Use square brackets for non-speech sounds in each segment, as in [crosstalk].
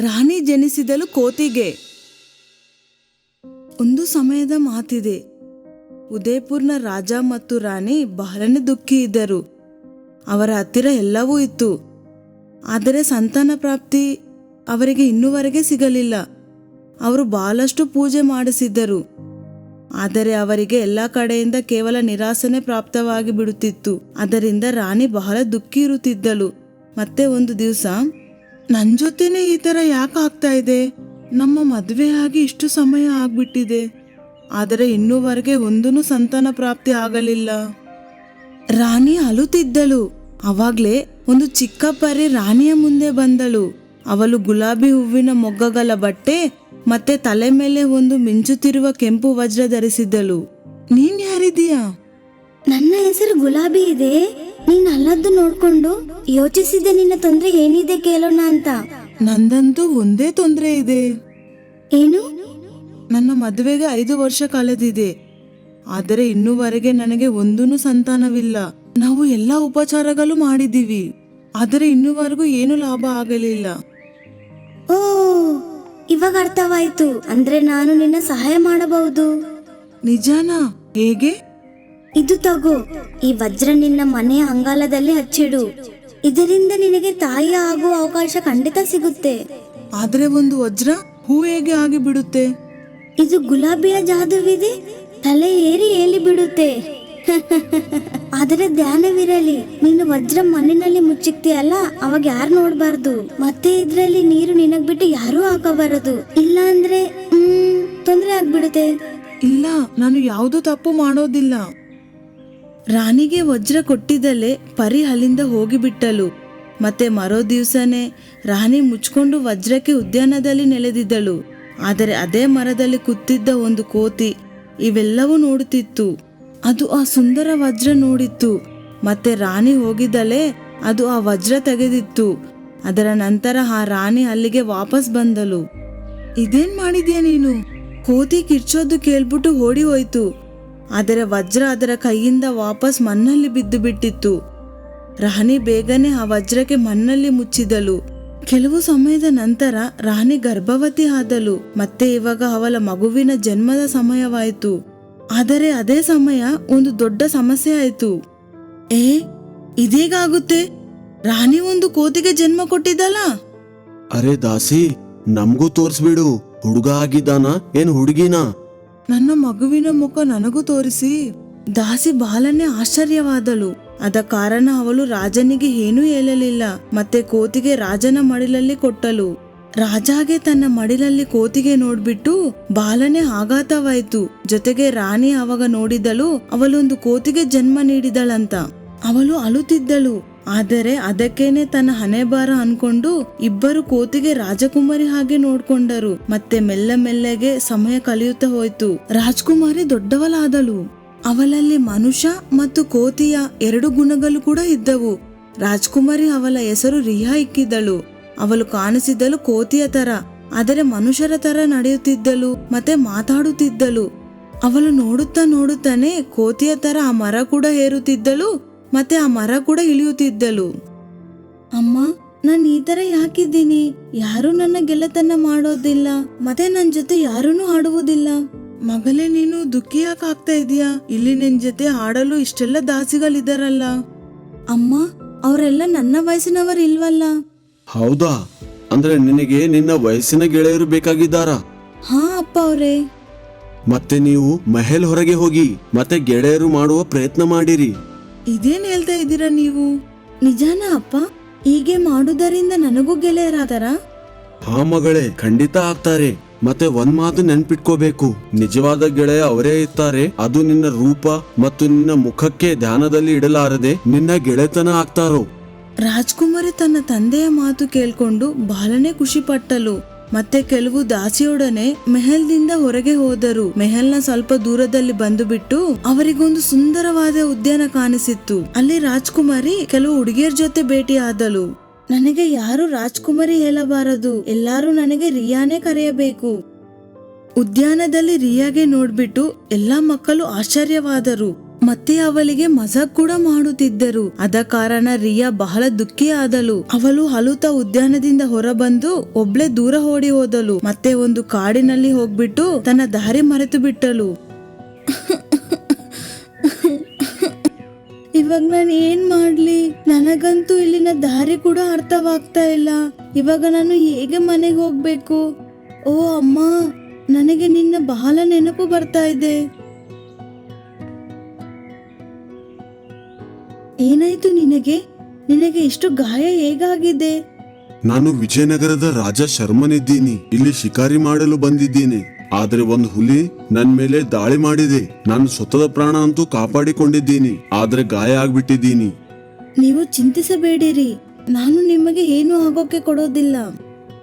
ರಾಣಿ ಜನಿಸಿದಳು ಕೋತಿಗೆ. ಒಂದು ಸಮಯದ ಮಾತಿದೆ. ಉದಯಪುರ್ನ ರಾಜ ಮತ್ತು ರಾಣಿ ಬಹಳನೇ ದುಃಖಿ ಇದ್ದರು. ಅವರ ಹತ್ತಿರ ಎಲ್ಲವೂ ಇತ್ತು. ಆದರೆ ಸಂತಾನ ಪ್ರಾಪ್ತಿ ಅವರಿಗೆ ಇನ್ನೂವರೆಗೆ ಸಿಗಲಿಲ್ಲ. ಅವರು ಬಹಳಷ್ಟು ಪೂಜೆ ಮಾಡಿಸಿದ್ದರು. ಆದರೆ ಅವರಿಗೆ ಎಲ್ಲ ಕಡೆಯಿಂದ ಕೇವಲ ನಿರಾಸನೆ ಪ್ರಾಪ್ತವಾಗಿ ಬಿಡುತ್ತಿತ್ತು. ಅದರಿಂದ ರಾಣಿ ಬಹಳ ದುಃಖಿ ಇರುತ್ತಿದ್ದಳು. ಮತ್ತೆ ಒಂದು ದಿವಸ ನನ್ನ ಜೊತೆನೆ ಈ ಥರ ಯಾಕೆ ಆಗ್ತಾ ಇದೆ? ನಮ್ಮ ಮದುವೆಯಾಗಿ ಇಷ್ಟು ಸಮಯ ಆಗ್ಬಿಟ್ಟಿದೆ. ಆದರೆ ಇನ್ನೂವರೆಗೆ ಒಂದೂ ಸಂತಾನ ಪ್ರಾಪ್ತಿ ಆಗಲಿಲ್ಲ. ರಾಣಿ ಅಲುತ್ತಿದ್ದಳು ಅವಾಗ್ಲೇ ಒಂದು ಚಿಕ್ಕ ಪರಿ ರಾಣಿಯ ಮುಂದೆ ಬಂದಳು. ಅವಳು ಗುಲಾಬಿ ಹೂವಿನ ಮೊಗ್ಗಗಳ ಬಟ್ಟೆ ಮತ್ತೆ ತಲೆ ಮೇಲೆ ಒಂದು ಮಿಂಚುತ್ತಿರುವ ಕೆಂಪು ವಜ್ರ ಧರಿಸಿದ್ದಳು. ನೀನ್ ಯಾರಿದೀಯಾ ನನ್ನ ಹೆಸರು ಗುಲಾಬಿ ಇದೆ. ನೀನ್ ಅಲ್ಲದ್ದು ನೋಡ್ಕೊಂಡು ಯೋಚಿಸಿದೆ ನಿನ್ನ ತೊಂದ್ರೆ ಏನಿದೆ ಕೇಳೋಣ ಅಂತ. ನಂದಂತೂ ಒಂದೇ ತೊಂದರೆ ಇದೆ. ಏನು? ನನ್ನ ಮದುವೆಗೆ ಐದು ವರ್ಷ ಕಳೆದಿದೆ ಆದರೆ ಇನ್ನೂವರೆಗೆ ನನಗೆ ಒಂದೂ ಸಂತಾನವಿಲ್ಲ. ನಾವು ಎಲ್ಲ ಉಪಚಾರಗಳು ಮಾಡಿದ್ದೀವಿ. ಆದರೆ ಇನ್ನೂವರೆಗೂ ಏನು ಲಾಭ ಆಗಲಿಲ್ಲ. ಓ ಇವಾಗ ಅರ್ಥವಾಯ್ತು. ಅಂದ್ರೆ ನಾನು ನಿನ್ನ ಸಹಾಯ ಮಾಡಬಹುದು. ನಿಜಾನ? ಹೇಗೆ? ಇದು ತಗೋ ಈ ವಜ್ರ ನಿನ್ನ ಮನೆಯ ಅಂಗಾಲದಲ್ಲಿ ಹಚ್ಚಿಡು. ಇದರಿಂದ ನಿನಗೆ ತಾಯಿ ಆಗುವ ಅವಕಾಶ ಖಂಡಿತ ಸಿಗುತ್ತೆ. ಆದ್ರೆ ಒಂದು ವಜ್ರ ಹೂ ಹೇಗೆ ಆಗಿ ಬಿಡುತ್ತೆ ಇದು ಗುಲಾಬಿಯ ಜಾದುವಿದೆ ತಲೆ ಏರಿ ಏಲಿ ಬಿಡುತ್ತೆ. ಆದರೆ ಧ್ಯಾನವಿರಲಿ ನೀನು ವಜ್ರ ಮಣ್ಣಿನಲ್ಲಿ ಮುಚ್ಚಿಕ್ತಿಯಲ್ಲ ಅವಾಗ ಯಾರು ನೋಡ್ಬಾರ್ದು? ಮತ್ತೆ ಇದ್ರಲ್ಲಿ ನೀರು ನಿನಗ್ ಬಿಟ್ಟು ಯಾರೂ ಹಾಕಬಾರದು. ಇಲ್ಲ ಅಂದ್ರೆ ಹ್ಮ್ ತೊಂದ್ರೆ ಆಗ್ಬಿಡುತ್ತೆ. ಇಲ್ಲ ನಾನು ಯಾವುದೂ ತಪ್ಪು ಮಾಡೋದಿಲ್ಲ. ರಾಣಿಗೆ ವಜ್ರ ಕೊಟ್ಟಿದ್ದಲ್ಲೇ ಪರಿ ಅಲ್ಲಿಂದ ಹೋಗಿಬಿಟ್ಟಳು. ಮತ್ತೆ ಮರೋ ದಿವಸನೇ ರಾಣಿ ಮುಚ್ಕೊಂಡು ವಜ್ರಕ್ಕೆ ಉದ್ಯಾನದಲ್ಲಿ ನೆಲೆದಿದ್ದಳು. ಆದರೆ ಅದೇ ಮರದಲ್ಲಿ ಕೂತಿದ್ದ ಒಂದು ಕೋತಿ ಇವೆಲ್ಲವೂ ನೋಡುತ್ತಿತ್ತು. ಅದು ಆ ಸುಂದರ ವಜ್ರ ನೋಡಿತ್ತು. ಮತ್ತೆ ರಾಣಿ ಹೋಗಿದ್ದಲೇ ಅದು ಆ ವಜ್ರ ತೆಗೆದಿತ್ತು. ಅದರ ನಂತರ ಆ ರಾಣಿ ಅಲ್ಲಿಗೆ ವಾಪಸ್ ಬಂದಳು. ಇದೇನ್ ಮಾಡಿದ್ಯಾ ನೀನು? ಕೋತಿ ಕಿರ್ಚೋದು ಕೇಳ್ಬಿಟ್ಟು ಓಡಿ ಹೋಯ್ತು. ಆದರೆ ವಜ್ರ ಅದರ ಕೈಯಿಂದ ವಾಪಸ್ ಮಣ್ಣಲ್ಲಿ ಬಿದ್ದು ಬಿಟ್ಟಿತ್ತು. ರಾಣಿ ಬೇಗನೆ ಆ ವಜ್ರಕ್ಕೆ ಮಣ್ಣಲ್ಲಿ ಮುಚ್ಚಿದಳು. ಕೆಲವು ಸಮಯದ ನಂತರ ರಾಣಿ ಗರ್ಭವತಿ ಆದಳು. ಮತ್ತೆ ಇವಾಗ ಅವಳ ಮಗುವಿನ ಜನ್ಮದ ಸಮಯವಾಯಿತು. ಆದರೆ ಅದೇ ಸಮಯ ಒಂದು ದೊಡ್ಡ ಸಮಸ್ಯೆ ಆಯಿತು. ಏ, ಇದೇಗಾಗುತ್ತೆ? ರಾಣಿ ಒಂದು ಕೋತಿಗೆ ಜನ್ಮ ಕೊಟ್ಟಿದ್ದಲ್ಲ? ಅರೆ ದಾಸಿ, ನಮಗೂ ತೋರಿಸ್ಬಿಡು. ಹುಡುಗ ಆಗಿದ್ದಾನ? ಏನ್ ಹುಡುಗಿನಾ? ನನ್ನ ಮಗುವಿನ ಮುಖ ನನಗೂ ತೋರಿಸಿ. ದಾಸಿ ಬಾಲನೆ ಆಶ್ಚರ್ಯವಾದಳು. ಅದ ಕಾರಣ ಅವಳು ರಾಜನಿಗೆ ಏನೂ ಹೇಳಲಿಲ್ಲ, ಮತ್ತೆ ಕೋತಿಗೆ ರಾಜನ ಮಡಿಲಲ್ಲಿ ಕೊಟ್ಟಳು. ರಾಜಾಗೆ ತನ್ನ ಮಡಿಲಲ್ಲಿ ಕೋತಿಗೆ ನೋಡ್ಬಿಟ್ಟು ಬಾಲನೆ ಆಘಾತವಾಯ್ತು. ಜೊತೆಗೆ ರಾಣಿ ಅವಾಗ ನೋಡಿದಳು, ಅವಳೊಂದು ಕೋತಿಗೆ ಜನ್ಮ ನೀಡಿದಳಂತ. ಅವಳು ಅಳುತ್ತಿದ್ದಳು. ಆದರೆ ಅದಕ್ಕೇನೆ ತನ್ನ ಹಣೆಬಾರ ಅನ್ಕೊಂಡು ಇಬ್ಬರು ಕೋತಿಗೆ ರಾಜಕುಮಾರಿ ಹಾಗೆ ನೋಡ್ಕೊಂಡರು. ಮತ್ತೆ ಮೆಲ್ಲ ಮೆಲ್ಲಗೆ ಸಮಯ ಕಲಿಯುತ್ತಾ ಹೋಯ್ತು. ರಾಜ್ಕುಮಾರಿ ದೊಡ್ಡವಳಾದಳು. ಅವಳಲ್ಲಿ ಮನುಷ್ಯ ಮತ್ತು ಕೋತಿಯ ಎರಡು ಗುಣಗಳು ಕೂಡ ಇದ್ದವು. ರಾಜ್ಕುಮಾರಿ ಅವಳ ಹೆಸರು ರಿಯಾ ಇಕ್ಕಿದ್ದಳು. ಅವಳು ಕಾಣಿಸಿದ್ದಳು ಕೋತಿಯ ತರ ಆದರೆ ಮನುಷ್ಯರ ತರ ನಡೆಯುತ್ತಿದ್ದಳು ಮತ್ತೆ ಮಾತಾಡುತ್ತಿದ್ದಳು. ಅವಳು ನೋಡುತ್ತಾ ನೋಡುತ್ತಾನೆ ಕೋತಿಯ ತರ ಆ ಮರ ಕೂಡ ಏರುತ್ತಿದ್ದಳು ಮತ್ತೆ ಆ ಮರ ಕೂಡ ಇಳಿಯುತ್ತಿದ್ದಳು. ಅಮ್ಮ ನಾನು ಈ ತರ ಯಾಕಿದ್ದೀನಿ? ಯಾರು ನನ್ನ ಗೆಲ್ಲತನ ಮಾಡೋದಿಲ್ಲ. ಮತ್ತೆ ನನ್ನ ಜೊತೆ ಯಾರೂ ಆಡುವುದಿಲ್ಲ. ಮಗಲೇ ನೀನು ದುಃಖಿ ಯಾಕೆ ಆಗ್ತಾ ಇದೀಯಾ? ಇಲ್ಲಿ ನಿನ್ ಜೊತೆ ಆಡಲು ಇಷ್ಟೆಲ್ಲ ದಾಸಿಗಳಿದ್ದಾರಲ್ಲ ಅಮ್ಮ ಅವರೆಲ್ಲ ನನ್ನ ವಯಸ್ಸಿನವರು ಇಲ್ವಲ್ಲ? ಹೌದಾ? ಅಂದ್ರೆ ನಿನಗೆ ನಿನ್ನ ವಯಸ್ಸಿನ ಗೆಳೆಯರು ಬೇಕಾಗಿದ್ದಾರಾ? ಹಾ ಅಪ್ಪ ಅವರೇ. ಮತ್ತೆ ನೀವು ಮಹಲ್ ಹೊರಗೆ ಹೋಗಿ ಮತ್ತೆ ಗೆಳೆಯರು ಮಾಡುವ ಪ್ರಯತ್ನ ಮಾಡಿರಿ. ಇದೇನ್ ಹೇಳ್ತಾ ಇದ್ದೀರ ನೀವು? ನಿಜಾನ ಅಪ್ಪ? ಹೀಗೆ ಮಾಡುವುದರಿಂದ ನನಗೂ ಗೆಳೆಯರಾದರ? ಹಾ ಮಗಳೇ ಖಂಡಿತ ಆಗ್ತಾರೆ. ಮತ್ತೆ ಒಂದ್ ಮಾತು ನೆನ್ಪಿಟ್ಕೋಬೇಕು. ನಿಜವಾದ ಗೆಳೆಯ ಅವರೇ ಇರ್ತಾರೆ. ಅದು ನಿನ್ನ ರೂಪ ಮತ್ತು ನಿನ್ನ ಮುಖಕ್ಕೆ ಧ್ಯಾನದಲ್ಲಿ ಇಡಲಾರದೆ ನಿನ್ನ ಗೆಳೆತನ ಆಗ್ತಾರೋ? ರಾಜ್ಕುಮಾರಿ ತನ್ನ ತಂದೆಯ ಮಾತು ಕೇಳ್ಕೊಂಡು ಬಹಳನೇ ಖುಷಿ ಪಟ್ಟಳು. ಮತ್ತೆ ಕೆಲವು ದಾಸಿಯೊಡನೆ ಮೆಹಲ್ದಿಂದ ಹೊರಗೆ ಹೋದರು. ಮೆಹಲ್ನ ಸ್ವಲ್ಪ ದೂರದಲ್ಲಿ ಬಂದು ಬಿಟ್ಟು ಅವರಿಗೊಂದು ಸುಂದರವಾದ ಉದ್ಯಾನ ಕಾಣಿಸಿತ್ತು. ಅಲ್ಲಿ ರಾಜ್ಕುಮಾರಿ ಕೆಲವು ಹುಡುಗಿಯರ ಜೊತೆ ಭೇಟಿಯಾದಳು. ನನಗೆ ಯಾರು ರಾಜ್ಕುಮಾರಿ ಹೇಳಬಾರದು. ಎಲ್ಲಾರು ನನಗೆ ರಿಯಾನೇ ಕರೆಯಬೇಕು. ಉದ್ಯಾನದಲ್ಲಿ ರಿಯಾಗೆ ನೋಡ್ಬಿಟ್ಟು ಎಲ್ಲಾ ಮಕ್ಕಳು ಆಶ್ಚರ್ಯವಾದರು. ಮತ್ತೆ ಅವಳಿಗೆ ಮಜಾಕ್ ಕೂಡ ಮಾಡುತ್ತಿದ್ದರು. ಅದ ಕಾರಣ ರಿಯಾ ಬಹಳ ದುಃಖಿ ಆದಳು. ಅವಳು ಹಲುತ ಉದ್ಯಾನದಿಂದ ಹೊರಬಂದು ಒಬ್ಳೆ ದೂರ ಓಡಿ ಹೋದಳು. ಮತ್ತೆ ಒಂದು ಕಾಡಿನಲ್ಲಿ ಹೋಗ್ಬಿಟ್ಟು ತನ್ನ ದಾರಿ ಮರೆತು ಬಿಟ್ಟಳು. ಇವಾಗ ನಾನು ಏನ್ ಮಾಡ್ಲಿ? ನನಗಂತೂ ಇಲ್ಲಿನ ದಾರಿ ಕೂಡ ಅರ್ಥವಾಗ್ತಾ ಇಲ್ಲ. ಇವಾಗ ನಾನು ಹೇಗೆ ಮನೆಗೆ ಹೋಗ್ಬೇಕು? ಓ ಅಮ್ಮ, ನನಗೆ ನಿನ್ನ ಬಹಳ ನೆನಪು ಬರ್ತಾ ಇದೆ. ಏನಾಯ್ತು ನಿನಗೆ? ನಿನಗೆ ಇಷ್ಟು ಗಾಯ ಹೇಗಾಗಿದೆ? ನಾನು ವಿಜಯನಗರದ ರಾಜ ಶರ್ಮನಿದ್ದೀನಿ. ಇಲ್ಲಿ ಶಿಕಾರಿ ಮಾಡಲು ಬಂದಿದ್ದೀನಿ. ಆದ್ರೆ ಒಂದು ಹುಲಿ ನನ್ ಮೇಲೆ ದಾಳಿ ಮಾಡಿದೆ. ನಾನು ಸ್ವತಃ ಪ್ರಾಣ ಅಂತೂ ಕಾಪಾಡಿಕೊಂಡಿದ್ದೀನಿ. ಆದ್ರೆ ಗಾಯ ಆಗ್ಬಿಟ್ಟಿದ್ದೀನಿ. ನೀವು ಚಿಂತಿಸಬೇಡಿರಿ. ನಾನು ನಿಮಗೆ ಏನು ಆಗೋಕೆ ಕೊಡೋದಿಲ್ಲ.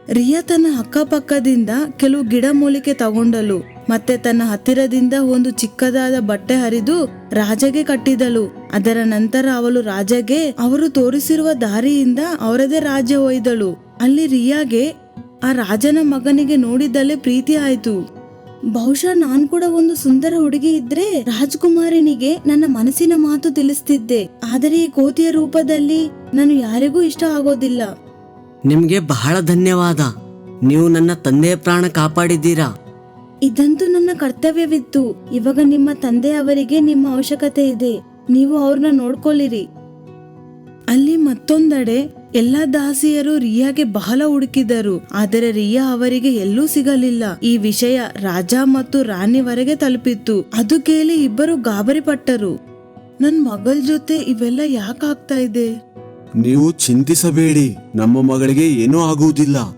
ರಿಯಾ ತನ್ನ ಅಕ್ಕಪಕ್ಕದಿಂದ ಕೆಲವು ಗಿಡ ಮೂಲಿಕೆ ತಗೊಂಡಳು. ಮತ್ತೆ ತನ್ನ ಹತ್ತಿರದಿಂದ ಒಂದು ಚಿಕ್ಕದಾದ ಬಟ್ಟೆ ಹರಿದು ರಾಜಗೆ ಕಟ್ಟಿದಳು. ಅದರ ನಂತರ ಅವಳು ರಾಜಗೆ ಅವರು ತೋರಿಸಿರುವ ದಾರಿಯಿಂದ ಅವರದೇ ರಾಜ್ಯ ಒಯ್ದಳು. ಅಲ್ಲಿ ರಿಯಾಗೆ ಆ ರಾಜನ ಮಗನಿಗೆ ನೋಡಿದ್ದಲ್ಲೇ ಪ್ರೀತಿ ಆಯ್ತು. ಬಹುಶಃ ನಾನ್ ಕೂಡ ಒಂದು ಸುಂದರ ಹುಡುಗಿ ಇದ್ರೆ ರಾಜ್ಕುಮಾರನಿಗೆ ನನ್ನ ಮನಸ್ಸಿನ ಮಾತು ತಿಳಿಸ್ತಿದ್ದೆ. ಆದರೆ ಈ ಕೋತಿಯ ರೂಪದಲ್ಲಿ ನಾನು ಯಾರಿಗೂ ಇಷ್ಟ ಆಗೋದಿಲ್ಲ. ನಿಮ್ಗೆ ಬಹಳ ಧನ್ಯವಾದ. ನೀವು ನನ್ನ ತಂದೆಯ ಪ್ರಾಣ ಕಾಪಾಡಿದ್ದೀರಾ? ಇದಂತೂ ನನ್ನ ಕರ್ತವ್ಯವಿತ್ತು. ಇವಾಗ ನಿಮ್ಮ ತಂದೆ ಅವರಿಗೆ ನಿಮ್ಮ ಅವಶ್ಯಕತೆ ಇದೆ. ನೀವು ಅವ್ರನ್ನ ನೋಡ್ಕೊಳ್ಳಿರಿ. ಅಲ್ಲಿ ಮತ್ತೊಂದೆಡೆ ಎಲ್ಲಾ ದಾಸಿಯರು ರಿಯಾಗೆ ಬಹಳ ಹುಡುಕಿದರು. ಆದರೆ ರಿಯಾ ಅವರಿಗೆ ಎಲ್ಲೂ ಸಿಗಲಿಲ್ಲ. ಈ ವಿಷಯ ರಾಜ ಮತ್ತು ರಾಣಿವರೆಗೆ ತಲುಪಿತ್ತು. ಅದು ಕೇಳಿ ಇಬ್ಬರು ಗಾಬರಿ ಪಟ್ಟರು ನನ್ ಮಗಳ ಜೊತೆ ಇವೆಲ್ಲ ಯಾಕಾಗ್ತಾ ಇದೆ? ನೀವು ಚಿಂತಿಸಬೇಡಿ. ನಮ್ಮ ಮಗಳಿಗೆ ಏನೂ ಆಗುವುದಿಲ್ಲ.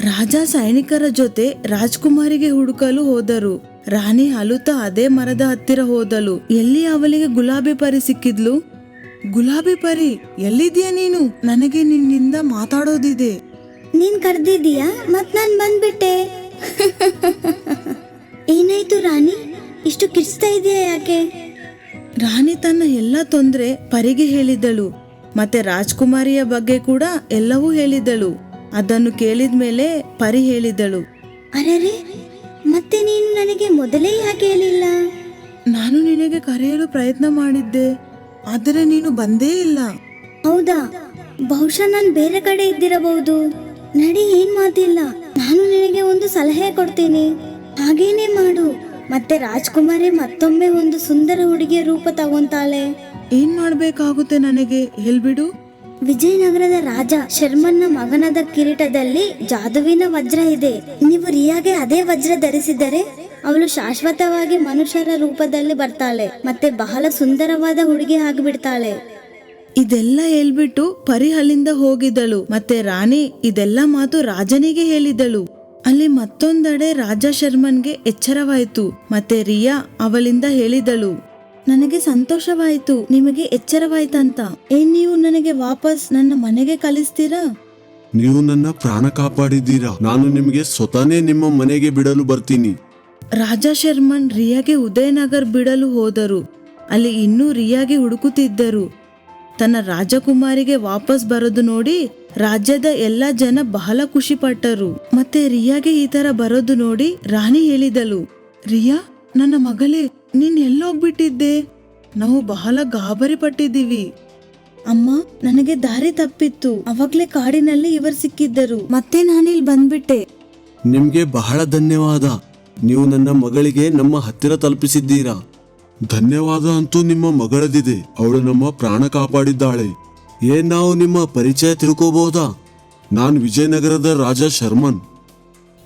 ರಾಜ ಸೈನಿಕರ ಜೊತೆ ರಾಜ್ಕುಮಾರಿಗೆ ಹುಡುಕಲು ಹೋದರು. ರಾಣಿ ಅಲುತ ಅದೇ ಮರದ ಹತ್ತಿರ ಹೋದಳು. ಎಲ್ಲಿ ಅವಳಿಗೆ ಗುಲಾಬಿ ಪರಿ ಸಿಕ್ಕಿದ್ಲು? ಗುಲಾಬಿ ಪರಿ ಎಲ್ಲಿದ್ಯಾ ನೀನು? ನನಗೆ ನಿನ್ನಿಂದ ಮಾತಾಡೋದಿದೆ. ನೀನ್ ಕರ್ದಿದ್ಯಾ ಮತ್ ನಾನ್ ಬಂದ್ಬಿಟ್ಟೆ. ಏನಾಯ್ತು ರಾಣಿ? ಇಷ್ಟು ಕಿರ್ಚ್ತಾ ಇದೆಯಾ ಯಾಕೆ? ರಾಣಿ ತನ್ನ ಎಲ್ಲ ತೊಂದ್ರೆ ಪರಿಗೆ ಹೇಳಿದಳು. ಮತ್ತೆ ರಾಜ್ಕುಮಾರಿಯ ಬಗ್ಗೆ ಕೂಡ ಎಲ್ಲವೂ ಹೇಳಿದಳು. ಅದನ್ನು ಕೇಳಿದ ಮೇಲೆ ಪರಿ ಹೇಳಿದಳು ಅರರೆ ಮತ್ತೆ ನೀನು ನನಗೆ ಮೊದಲೇ ಯಾಕೆ ಹೇಳಿಲ್ಲ? ನಾನು ನಿನಗೆ ಕರೆಯಲು ಪ್ರಯತ್ನ ಮಾಡಿದ್ದೆ ಆದರೆ ನೀನು ಬಂದೇ ಇಲ್ಲ. ಹೌದಾ? ಬಹುಶಃ ನಾನು ಬೇರೆ ಕಡೆ ಇದ್ದಿರಬಹುದು. ನಡಿ ಏನ್ ಮಾತಿಲ್ಲ. ನಾನು ನಿನಗೆ ಒಂದು ಸಲಹೆ ಕೊಡ್ತೀನಿ. ಹಾಗೇನೆ ಮಾಡು. ಮತ್ತೆ ರಾಜ್ಕುಮಾರಿ ಮತ್ತೊಮ್ಮೆ ಒಂದು ಸುಂದರ ಹುಡುಗಿಯ ರೂಪ ತಗೊಂತಾಳೆ. ಏನ್ ಮಾಡ್ಬೇಕಾಗುತ್ತೆ ನನಗೆ? ಹೇಳ್ಬಿಡು. ವಿಜಯನಗರದ ರಾಜ ಶರ್ಮನ್ನ ಮಗನದ ಕಿರೀಟದಲ್ಲಿ ಜಾದುವಿನ ವಜ್ರ ಇದೆ. ನೀವು ರಿಯಾಗೆ ಅದೇ ವಜ್ರ ಧರಿಸಿದರೆ ಅವಳು ಶಾಶ್ವತವಾಗಿ ಮನುಷ್ಯರ ರೂಪದಲ್ಲಿ ಬರ್ತಾಳೆ ಮತ್ತೆ ಬಹಳ ಸುಂದರವಾದ ಹುಡುಗಿ ಆಗಿಬಿಡ್ತಾಳೆ. ಇದೆಲ್ಲ ಹೇಳ್ಬಿಟ್ಟು ಪರಿ ಅಲ್ಲಿಂದ ಹೋಗಿದಳು ಮತ್ತೆ ರಾಣಿ ಇದೆಲ್ಲ ಮಾತು ರಾಜನಿಗೆ ಹೇಳಿದಳು ಅಲ್ಲಿ ಮತ್ತೊಂದೆಡೆ ರಾಜ ಶರ್ಮನ್ಗೆ ಎಚ್ಚರವಾಯಿತು ಮತ್ತೆ ರಿಯಾ ಅವಳಿಂದ ಹೇಳಿದಳು ನನಗೆ ಸಂತೋಷವಾಯಿತು ನಿಮಗೆ ಎಚ್ಚರವಾಯ್ತಂತ. ಏನ್ ನೀವು ನನಗೆ ವಾಪಸ್ ನನ್ನ ಮನೆಗೆ ಕಳಿಸ್ತೀರಾ? ನೀವು ನನ್ನ ಪ್ರಾಣ ಕಾಪಾಡಿದ್ದೀರಾ? ನಾನು ನಿಮಗೆ ಸ್ವತಃನೇ ನಿಮ್ಮ ಮನೆಗೆ ಬಿಡಲು ಬರ್ತೀನಿ. ರಾಜಾ ಶರ್ಮನ್ ರಿಯಾಗೆ ಉದಯನಗರ್ ಬಿಡಲು ಹೋದರು. ಅಲ್ಲಿ ಇನ್ನೂ ರಿಯಾಗೆ ಹುಡುಕುತ್ತಿದ್ದರು. ತನ್ನ ರಾಜಕುಮಾರಿಗೆ ವಾಪಸ್ ಬರೋದು ನೋಡಿ ರಾಜ್ಯದ ಎಲ್ಲ ಜನ ಬಹಳ ಖುಷಿ ಪಟ್ಟರು ಮತ್ತೆ ರಿಯಾಗೆ ಈ ತರ ಬರೋದು ನೋಡಿ ರಾಣಿ ಹೇಳಿದಳು. ರಿಯಾ ನನ್ನ ಮಗಳೇ, ನೀನ್ ಎಲ್ಲೋಗ್ಬಿಟ್ಟಿದ್ದೆ. ನಾವು ಬಹಳ ಗಾಬರಿ ಪಟ್ಟಿದ್ದೀವಿ ಅಮ್ಮ, ನನಗೆ ದಾರಿ ತಪ್ಪಿತ್ತು. ಅವಾಗ್ಲೇ ಕಾಡಿನಲ್ಲಿ ಇವರು ಸಿಕ್ಕಿದ್ದರು. ಮತ್ತೆ ನಾನಿಲ್ಲಿ ಬಂದ್ಬಿಟ್ಟೆ. ನಿಮ್ಗೆ ಬಹಳ ಧನ್ಯವಾದ. ನೀವು ನನ್ನ ಮಗಳಿಗೆ ನಮ್ಮ ಹತ್ತಿರ ತಲುಪಿಸಿದ್ದೀರಾ? ಧನ್ಯವಾದ ಅಂತೂ ನಿಮ್ಮ ಮಗಳದಿದೆ. ಅವಳು ನಮ್ಮ ಪ್ರಾಣ ಕಾಪಾಡಿದ್ದಾಳೆ. ಏನ್ ನಾವು ನಿಮ್ಮ ಪರಿಚಯ ತಿಳ್ಕೋಬಹುದಾ ನಾನ್ ವಿಜಯನಗರದ ರಾಜ ಶರ್ಮನ್.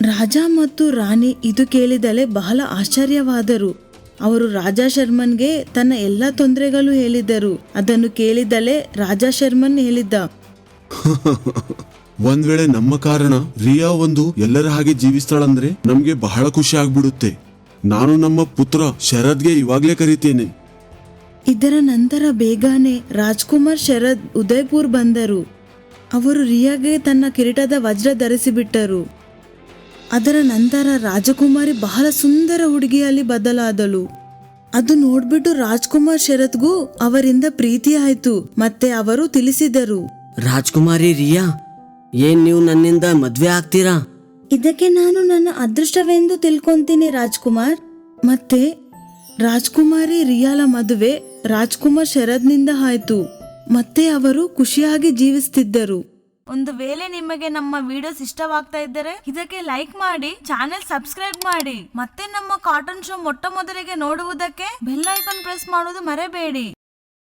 ರಾಜ ಮತ್ತು ರಾಣಿ ಇದು ಕೇಳಿದಲೆ ಬಹಳ ಆಶ್ಚರ್ಯವಾದರು. ಅವರು ರಾಜಾ ಶರ್ಮನ್ಗೆ ತನ್ನ ಎಲ್ಲ ತೊಂದರೆಗಳು ಹೇಳಿದರು ಅದನ್ನು ಕೇಳಿದಲೆ ರಾಜಾ ಶರ್ಮನ್ ಹೇಳಿದ್ದ. [laughs] ಒಂದ್ ವೇಳೆ ನಮ್ಮ ಕಾರಣ ರಿಯಾ ಒಂದು ಎಲ್ಲರ ಹಾಗೆ ಜೀವಿಸ್ತಾಳಂದ್ರೆ ನಮ್ಗೆ ಬಹಳ ಖುಷಿ ಆಗ್ಬಿಡುತ್ತೆ. ನಾನು ನಮ್ಮ ಪುತ್ರ ಶರದ್ಗೆ ಇವಾಗ್ಲೇ ಕರಿತೇನೆ. ಇದರ ನಂತರ ಬೇಗನೆ ರಾಜ್ಕುಮಾರ್ ಶರದ್ ಉದಯ್ಪುರ್ ಬಂದರು. ಅವರು ರಿಯಾಗೆ ತನ್ನ ಕಿರೀಟದ ವಜ್ರ ಧರಿಸಿಬಿಟ್ಟರು. ಅದರ ನಂತರ ರಾಜಕುಮಾರಿ ಬಹಳ ಸುಂದರ ಹುಡುಗಿಯಲ್ಲಿ ಬದಲಾದಳು. ಅದು ನೋಡ್ಬಿಟ್ಟು ರಾಜ್ಕುಮಾರ್ ಶರತ್ಗೂ ಅವರಿಂದ ಪ್ರೀತಿ ಆಯ್ತು. ಮತ್ತೆ ಅವರು ತಿಳಿಸಿದರು. ರಾಜ್ಕುಮಾರಿ ರಿಯಾ ಏನ್ ನೀವು ನನ್ನಿಂದ ಮದ್ವೆ ಆಗ್ತೀರಾ? ಇದಕ್ಕೆ ನಾನು ನನ್ನ ಅದೃಷ್ಟವೆಂದು ತಿಳ್ಕೊಂತೀನಿ ರಾಜ್ಕುಮಾರ್. ಮತ್ತೆ ರಾಜ್ಕುಮಾರಿ ರಿಯಾಲ ಮದುವೆ ರಾಜ್ಕುಮಾರ್ ಶರದ್ನಿಂದ ಆಯ್ತು. ಮತ್ತೆ ಅವರು ಖುಷಿಯಾಗಿ ಜೀವಿಸ್ತಿದ್ದರು. ಒಂದು ವೇಳೆ ನಿಮಗೆ ನಮ್ಮ ವಿಡಿಯೋಸ್ ಇಷ್ಟವಾಗ್ತಾ ಇದ್ದರೆ ಇದಕ್ಕೆ ಲೈಕ್ ಮಾಡಿ ಚಾನೆಲ್ ಸಬ್ಸ್ಕ್ರೈಬ್ ಮಾಡಿ. ಮತ್ತೆ ನಮ್ಮ ಕಾಟನ್ ಶೋ ಮೊಟ್ಟ ಮೊದಲಿಗೆ ನೋಡುವುದಕ್ಕೆ ಬೆಲ್ ಐಕಾನ್ ಪ್ರೆಸ್ ಮಾಡುವುದು ಮರೆಬೇಡಿ.